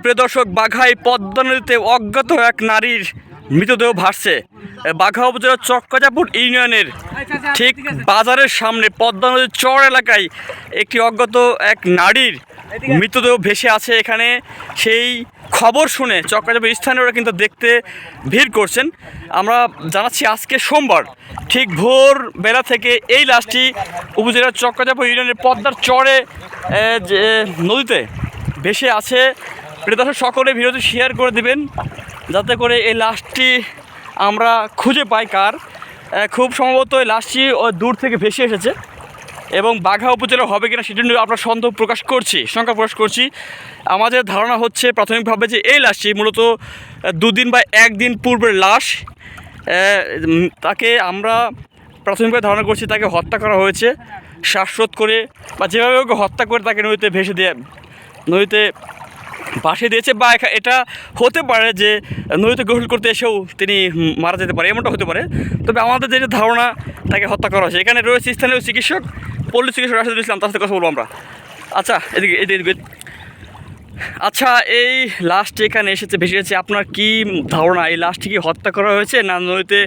প্রিয় দর্শক, বাঘাই পদ্মা নদীতে অজ্ঞাত এক নারীর মৃতদেহ ভাসছে। বাঘা উপজেলার চক্কাজাপুর ইউনিয়নের ঠিক বাজারের সামনে পদ্মা নদীর চর এলাকায় একটি অজ্ঞাত এক নারীর মৃতদেহ ভেসে আছে এখানে। সেই খবর শুনে চক্কাজাপুর স্থানীয়রা কিন্তু দেখতে ভিড় করছেন। আমরা জানাচ্ছি আজকে সোমবার, ঠিক ভোর বেলা থেকে এই লাশটি উপজেলার চক্কাজাপুর ইউনিয়নের পদ্মার চরে যে নদীতে ভেসে আছে। প্রিয় দর্শক, সকলে ভিডিওটি শেয়ার করে দিবেন। যাতে করে এই লাশটি আমরা খুঁজে পাই কার। খুব সম্ভবত এই লাশটি দূর থেকে ভেসে এসেছে এবং বাঘা উপজেলা হবে কিনা সেটি নিয়ে আমরা সন্দেহ প্রকাশ করছি, শঙ্কা প্রকাশ করছি। আমাদের ধারণা হচ্ছে প্রাথমিকভাবে যে এই লাশটি মূলত দুদিন বা একদিন পূর্বের লাশ। তাকে আমরা প্রাথমিকভাবে ধারণা করছি তাকে হত্যা করা হয়েছে। শ্বাসরোধ করে বা যেভাবে ওকে হত্যা করে তাকে নদীতে ভেসে দিয়ে নদীতে ভাসিয়ে দিয়েছে বা এটা হতে পারে যে নদীতে গোসল করতে এসেও তিনি মারা যেতে পারে, এমনটা হতে পারে। তবে আমাদের যেটা ধারণা, তাকে হত্যা করা হয়েছে। এখানে রয়েছে স্থানীয় চিকিৎসক পল্লী চিকিৎসক রাশেদুল ইসলাম, তার সাথে কথা বলব আমরা। আচ্ছা এদিকে এদিকে। আচ্ছা এই লাস্ট এখানে এসেছে, ভেসে গেছে। আপনার কি ধারণা, এই লাশটি কি হত্যা করা হয়েছে, না নদীতে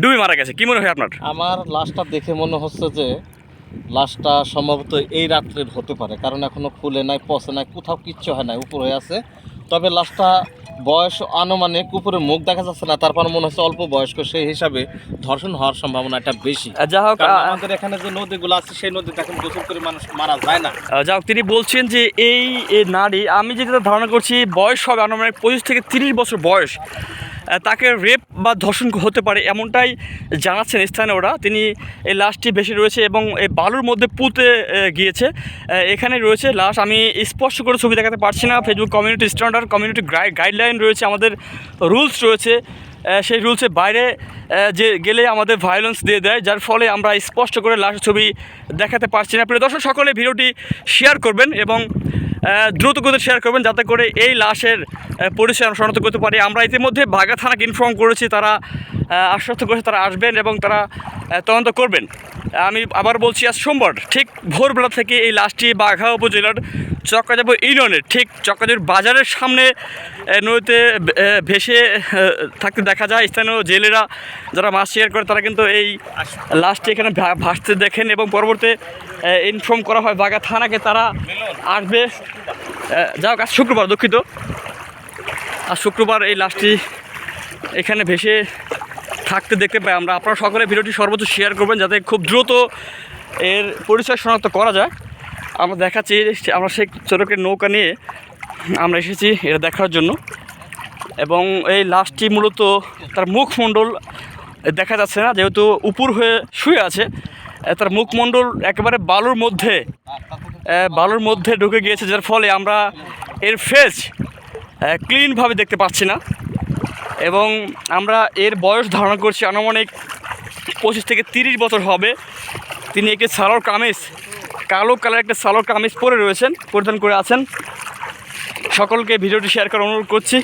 ডুবে মারা গেছে? কি মনে হয় আপনার? আমার লাশটা দেখে মনে হচ্ছে যে লাশটা সম্ভবত এই রাত্রের হতে পারে কারণ এখনও ফুলে নাই পচে নাই কোথাও কিচ্ছু হয় নাই উপরে আছে। তবে লাশটা বয়স আনুমানিক উপরে মুখ দেখা যাচ্ছে না তারপর মনে হচ্ছে অল্প বয়স্ক সেই হিসাবে ধর্ষণ হওয়ার সম্ভাবনাটা বেশি। যা হোক আমাদের এখানে যে নদীগুলো আছে সেই নদীতে এখন গোসল করে মানুষ মারা যায় না। যাক তিনি বলছেন যে এই নারী আমি যেটা ধারণা করছি বয়স হবে আনুমানিক পঁচিশ থেকে তিরিশ বছর বয়স। তাকে রেপ বা ধর্ষণ হতে পারে এমনটাই জানাচ্ছেন স্থানীয়রা। তিনি এই লাশটি বেশি রয়েছে এবং এই বালুর মধ্যে পুঁতে গিয়েছে। এখানে রয়েছে লাশ। আমি স্পষ্ট করে ছবি দেখাতে পারছি না। Facebook community standard community guideline রয়েছে, আমাদের রুলস রয়েছে। সেই রুলসের বাইরে যে গেলে আমাদের ভায়োলেন্স দিয়ে দেয়, যার ফলে আমরা স্পষ্ট করে লাশের ছবি দেখাতে পারছি না। প্রিয় দর্শক, সকলে ভিডিওটি শেয়ার করবেন এবং দ্রুত গতিতে শেয়ার করবেন, যাতে করে এই লাশের পরিচয় শনাক্ত করতে পারি। আমরা ইতিমধ্যে বাগা থানাকে ইনফর্ম করেছি, তারা আশ্বস্ত করেছে তারা আসবেন এবং তারা তদন্ত করবেন। আমি আবার বলছি, আজ সোমবার, ঠিক ভোরবেলা থেকে এই লাশটি বাঘা উপজেলার চক্কাজাবু ইউনিয়নের, ঠিক চক্কাজাবুর বাজারের সামনে নদীতে ভেসে থাকতে দেখা যায়। স্থানীয় জেলেরা যারা মাছ শিকার করে, তারা কিন্তু এই লাশটি এখানে ভাসতে দেখেন এবং পরবর্তী ইনফর্ম করা হয় বাঘা থানাকে, তারা আসবে। যাক আজ শুক্রবার, দুঃখিত। আর শুক্রবার এই লাশটি এখানে ভেসে থাকতে দেখতে পাই। আমরা আপনারা সকলে ভিডিওটি সর্বোচ্চ শেয়ার করবেন যাতে খুব দ্রুত এর পরিচয় শনাক্ত করা যায়। আমরা দেখাচ্ছি আমরা সেই চোরকের নৌকা নিয়ে আমরা এসেছি এটা দেখার জন্য। এবং এই লাশটি মূলত তার মুখমণ্ডল দেখা যাচ্ছে না, যেহেতু উপর হয়ে শুয়ে আছে। তার মুখমণ্ডল একেবারে বালুর মধ্যে বালুর মধ্যে ঢুকে গিয়েছে, যার ফলে আমরা এর ফেস ক্লিনভাবে দেখতে পাচ্ছি না। এবং আমরা এর বয়স ধারণা করছি আনুমানিক পঁচিশ থেকে তিরিশ বছর হবে। তিনি একটি সালোর কামিজ, কালো কালার একটা সালোর কামিজ পরে রয়েছেন, পরিধান করে আছেন। সকলকে ভিডিওটি শেয়ার করার অনুরোধ করছি।